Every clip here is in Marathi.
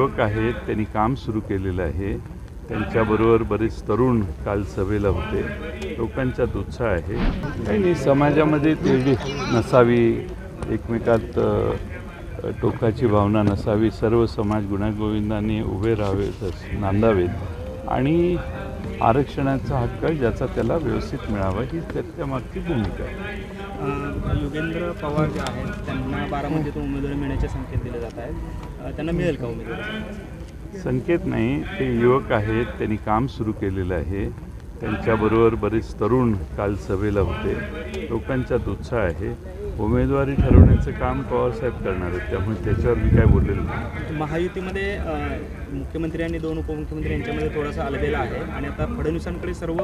युवक आहेत त्यांनी काम सुरू केलेलं आहे. त्यांच्याबरोबर बरेच तरुण काल सभेला होते. लोकांच्यात उत्साह आहे. काही नाही समाजामध्ये तेढी नसावी एकमेकात टोकाची भावना नसावी सर्व समाज गुणागोविंदाने उभे राहावेत नांदावेत. आणि आरक्षणाचा हक्क ज्याचा त्याला व्यवस्थित मिळावा ही त्याच्या मागची भूमिका आहे. योगेंद्र पवार जे आहेत त्यांना बारामतीतून उमेदवारी मिळण्याचे संकेत दिले जात आहेत. त्यांना मिळेल का उमेदवारी? संकेत नाही. ते युवक आहेत त्यांनी काम सुरू केलेलं आहे. त्यांच्याबरोबर बरेच तरुण काल सभेला होते. लोकांच्यात उत्साह आहे. उमेदवारी ठरवण्याचं काम पवारसाहेब करणार आहेत. त्यामुळे त्याच्यावर मी काय बोललेलं नाही. महायुतीमध्ये मुख्यमंत्री आणि दोन उपमुख्यमंत्री यांच्यामध्ये थोडासा अलबेला आहे. आणि आता फडणवीसांकडे सर्व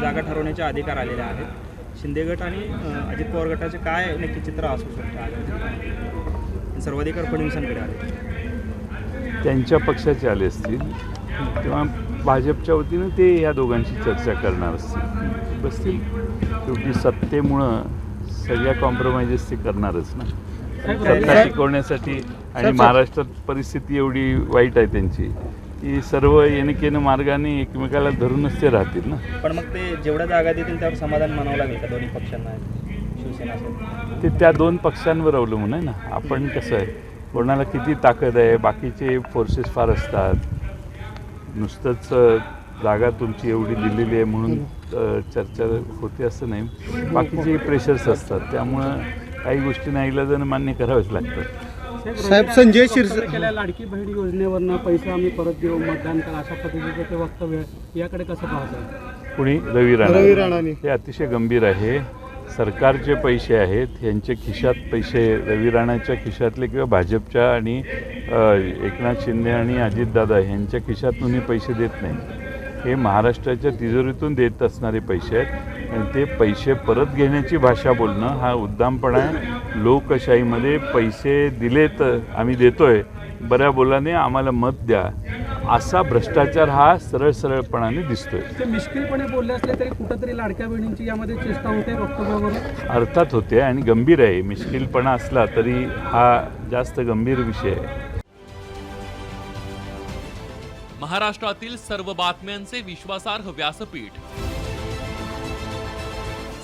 जागा ठरवण्याचे अधिकार आलेले आहेत. शिंदे गट आणि अजित पवार गटाचे काय नक्की चित्र असू शकतं? सर्वाधिकार फडणवीसांकडे आले. त्यांच्या पक्षाचे आले असतील. किंवा भाजपच्या वतीनं ते या दोघांशी चर्चा करणार असतील. बसतील. शेवटी सत्तेमुळं सगळ्या कॉम्प्रोमाइजेस ते करणारच ना. सत्ता टिकवण्यासाठी आणि महाराष्ट्रात परिस्थिती एवढी वाईट आहे त्यांची. की सर्व येणकेनं मार्गाने एकमेकाला धरूनच ते राहतील ना? पण मग ते जेवढ्या जागा देतील त्यावर समाधान मानावं लागेल का दोन्ही पक्षांना? शिवसेना असेल. ते त्या दोन पक्षांवर अवलंबून आहे ना. आपण कसं आहे कोणाला किती ताकद आहे बाकीचे फोर्सेस फार असतात. नुसतंच जागा तुमची एवढी दिलेली आहे म्हणून चर्चा होते असं नाही. बाकीचे प्रेशर्स असतात. त्यामुळं काही गोष्टी नाईलाजानं मान्य कराव्याच लागतात. साहेब संजय शिरसाट केल्या लाडकी बहीण योजनेवरनं पैसे आम्ही परत देऊ मतदान करा अशा पद्धतीचं ते वक्तव्य. याकडे कसं पाहताय? कुणी? रवी राणा रवी राणाने. हे अतिशय गंभीर आहे. सरकारचे पैसे आहेत यांचे खिशात पैसे रवी राणाच्या खिशातले किंवा भाजपच्या आणि एकनाथ शिंदे आणि अजितदादा यांच्या खिशातून हे पैसे देत नाही. हे महाराष्ट्राच्या तिजोरीतून देत असणारे पैसे आहेत. आणि ते पैसे परत घेण्याची भाषा बोलणं हा उद्दामपणा आहे. लोकशाहीमध्ये पैसे दिलेत आम्ही देतोय. बऱ्या बोलाने आम्हाला मत द्या. असा भ्रष्टाचार हा सरळ सरळपणाने दिसतोय. ते मिश्किलपणे बोलले असले तरी कुठंतरी लाडक्या बहिणींची यामध्ये चेष्टा होते वक्तव्यावरून? अर्थात होते आणि गंभीर आहे. मिश्किलपणा असला तरी हा जास्त गंभीर विषय आहे. महाराष्ट्रातील सर्व बातम्यांचे विश्वासार्ह व्यासपीठ